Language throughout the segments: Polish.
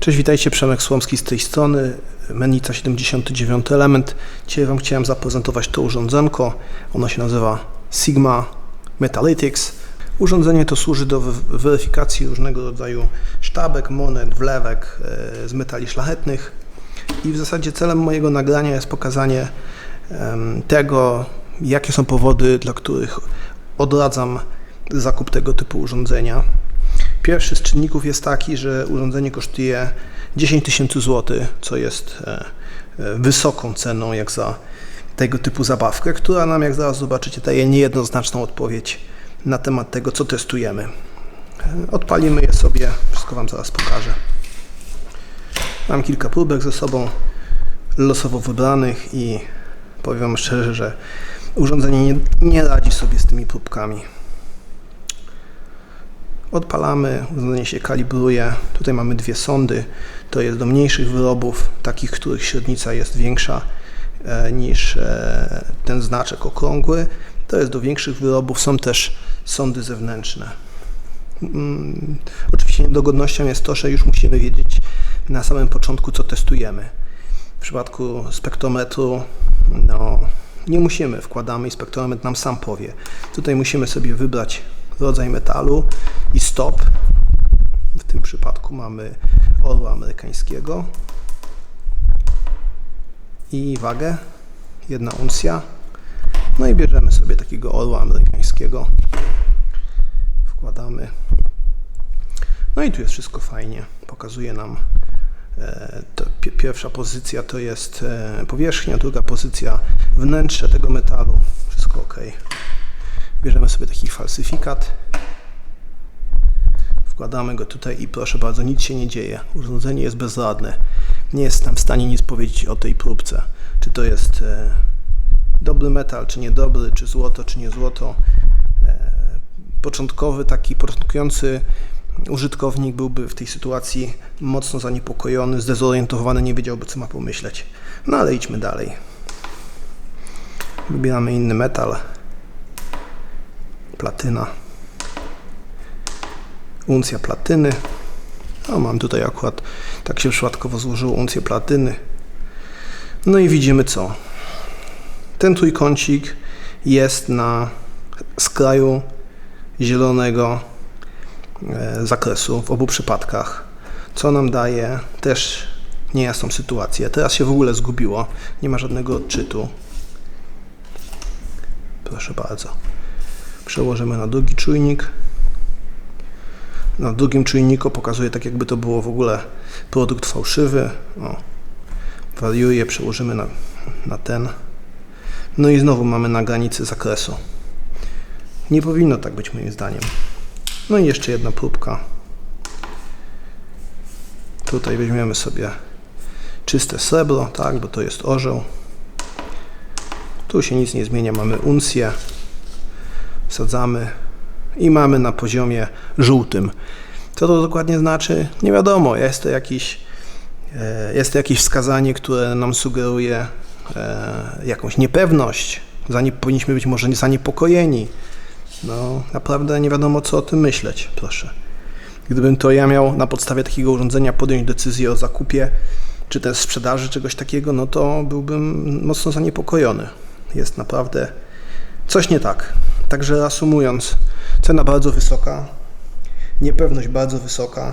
Cześć, witajcie, Przemek Słomski z tej strony, Menica 79 element. Dzisiaj Wam chciałem zaprezentować to urządzenko. Ono się nazywa Sigma Metalytics. Urządzenie to służy do weryfikacji różnego rodzaju sztabek, monet, wlewek e, z metali szlachetnych. I w zasadzie celem mojego nagrania jest pokazanie tego, jakie są powody, dla których odradzam zakup tego typu urządzenia. Pierwszy z czynników jest taki, że urządzenie kosztuje 10 tysięcy złotych, co jest e, e, wysoką ceną jak za tego typu zabawkę, która nam, jak zaraz zobaczycie, daje niejednoznaczną odpowiedź na temat tego, co testujemy. E, Odpalimy je sobie, wszystko Wam zaraz pokażę. Mam kilka próbek ze sobą, losowo wybranych i powiem szczerze, że urządzenie nie, nie radzi sobie z tymi próbkami. Odpalamy, urządzenie się kalibruje. Tutaj mamy dwie sondy. To jest do mniejszych wyrobów, takich, których średnica jest większa e, niż e, ten znaczek okrągły. To jest do większych wyrobów. Są też sondy zewnętrzne. Mm, Oczywiście niedogodnością jest to, że już musimy wiedzieć na samym początku, co testujemy. W przypadku spektrometru, no, nie musimy, wkładamy i spektrometr nam sam powie. Tutaj musimy sobie wybrać rodzaj metalu i stop. W tym przypadku mamy orła amerykańskiego i wagę, jedna uncja. No i bierzemy sobie takiego orła amerykańskiego, wkładamy. No i tu jest wszystko fajnie, pokazuje nam e, pierwsza pozycja to jest e, powierzchnia, druga pozycja wnętrze tego metalu. Wszystko ok. Bierzemy sobie taki falsyfikat. Wkładamy go tutaj i proszę bardzo, nic się nie dzieje. Urządzenie jest bezradne. Nie jestem w stanie nic powiedzieć o tej próbce. Czy to jest e, dobry metal, czy niedobry, czy złoto, czy nie złoto. E, początkowy, taki początkujący użytkownik byłby w tej sytuacji mocno zaniepokojony, zdezorientowany, nie wiedziałby co ma pomyśleć. No ale idźmy dalej. Wybieramy inny metal. Platyna. Uncja platyny. O, mam tutaj akurat, tak się przypadkowo złożyło, uncję platyny. No i widzimy co. Ten trójkącik jest na skraju zielonego e, zakresu w obu przypadkach, co nam daje też niejasną sytuację. Teraz się w ogóle zgubiło, nie ma żadnego odczytu. Proszę bardzo. Przełożymy na drugi czujnik. Na drugim czujniku pokazuje tak, jakby to było w ogóle produkt fałszywy. O, wariuje, przełożymy na, na ten. No i znowu mamy na granicy zakresu. Nie powinno tak być moim zdaniem. No i jeszcze jedna próbka. Tutaj weźmiemy sobie czyste srebro, tak, bo to jest orzeł. Tu się nic nie zmienia, mamy uncję. Wsadzamy i mamy na poziomie żółtym. Co to dokładnie znaczy? Nie wiadomo. Jest to jakiś, e, jest to jakieś wskazanie, które nam sugeruje e, jakąś niepewność. Zanie, powinniśmy być może zaniepokojeni. No, naprawdę nie wiadomo, co o tym myśleć, proszę. Gdybym to ja miał na podstawie takiego urządzenia podjąć decyzję o zakupie, czy też sprzedaży czegoś takiego, no to byłbym mocno zaniepokojony. Jest naprawdę coś nie tak. Także reasumując, cena bardzo wysoka, niepewność bardzo wysoka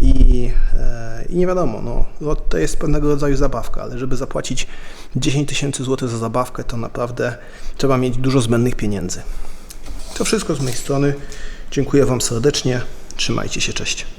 i, e, i nie wiadomo, no, no, to jest pewnego rodzaju zabawka, ale żeby zapłacić 10 tysięcy złotych za zabawkę, to naprawdę trzeba mieć dużo zbędnych pieniędzy. To wszystko z mojej strony. Dziękuję Wam serdecznie. Trzymajcie się, cześć.